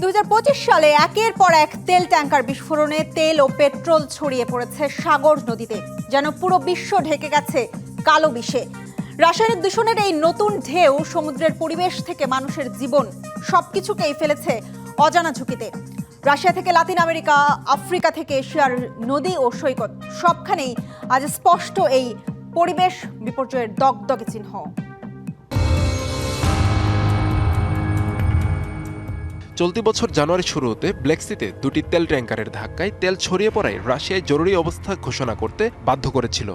দু হাজার পঁচিশ সালে একের পর এক তেল ট্যাঙ্কার বিস্ফোরণে তেল ও পেট্রোল ছড়িয়ে পড়েছে সাগর নদীতে, যেন পুরো বিশ্ব ঢেকে গেছে কালো বিষে। রাসায়নিক দূষণের এই নতুন ঢেউ সমুদ্রের পরিবেশ থেকে মানুষের জীবন, সবকিছুকেই ফেলেছে অজানা ঝুঁকিতে। রাশিয়া থেকে লাতিন আমেরিকা, আফ্রিকা থেকে এশিয়ার নদী ও সৈকত, সবখানেই আজ স্পষ্ট এই পরিবেশ বিপর্যয়ের দগদগে চিহ্ন। চলতি বছর জানুয়ারি শুরুতে ব্লেক্সিতে দুটি তেল ট্যাঙ্কারের ধাক্কায় তেল ছড়িয়ে পড়ায় রাশিয়ায় জরুরি অবস্থা ঘোষণা করতে বাধ্য করেছিল।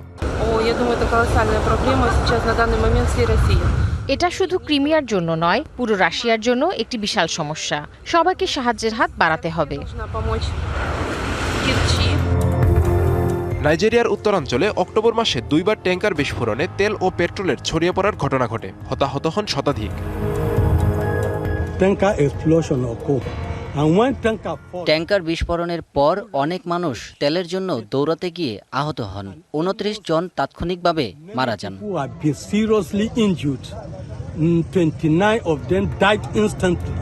এটা শুধু ক্রিমিয়ার জন্য নয় পুরো রাশিয়ার জন্য একটি বিশাল সমস্যা। সবাইকে সাহায্যের হাত বাড়াতে হবে। নাইজেরিয়ার উত্তরাঞ্চলে অক্টোবর মাসে দুইবার ট্যাঙ্কার বিস্ফোরণে তেল ও পেট্রোলের ছড়িয়ে পড়ার ঘটনা ঘটে। হতাহত হন শতাধিক। Tanker explosion occur. And when tanker falls, tanker বিস্ফোরণের পর অনেক মানুষ তেলের জন্য দৌড়াতে গিয়ে আহত হন উনত্রিশ জন তাৎক্ষণিকভাবে মারা যান mm, 29 of them died instantly.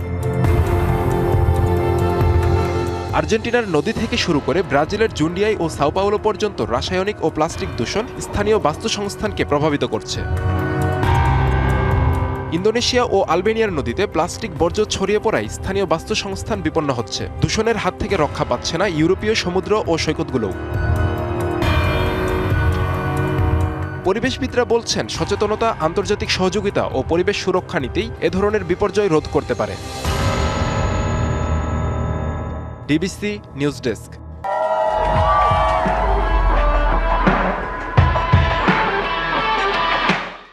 আর্জেন্টিনার নদী থেকে শুরু করে ব্রাজিলের জুন্ডিয়াই ও সাওপাউলো পর্যন্ত রাসায়নিক ও প্লাস্টিক দূষণ স্থানীয় বাস্তুসংস্থানকে প্রভাবিত করছে ইন্দোনেশিয়া ও আলবেনিয়ার নদীতে প্লাস্টিক বর্জ্য ছড়িয়ে পড়ায় স্থানীয় বাস্তুসংস্থান বিপন্ন হচ্ছে। দূষণের হাত থেকে রক্ষা পাচ্ছে না ইউরোপীয় সমুদ্র ও সৈকতগুলোও। পরিবেশবিদরা বলছেন, সচেতনতা, আন্তর্জাতিক সহযোগিতা ও পরিবেশ সুরক্ষা নীতিই এ ধরনের বিপর্যয় রোধ করতে পারে। DBC news desk.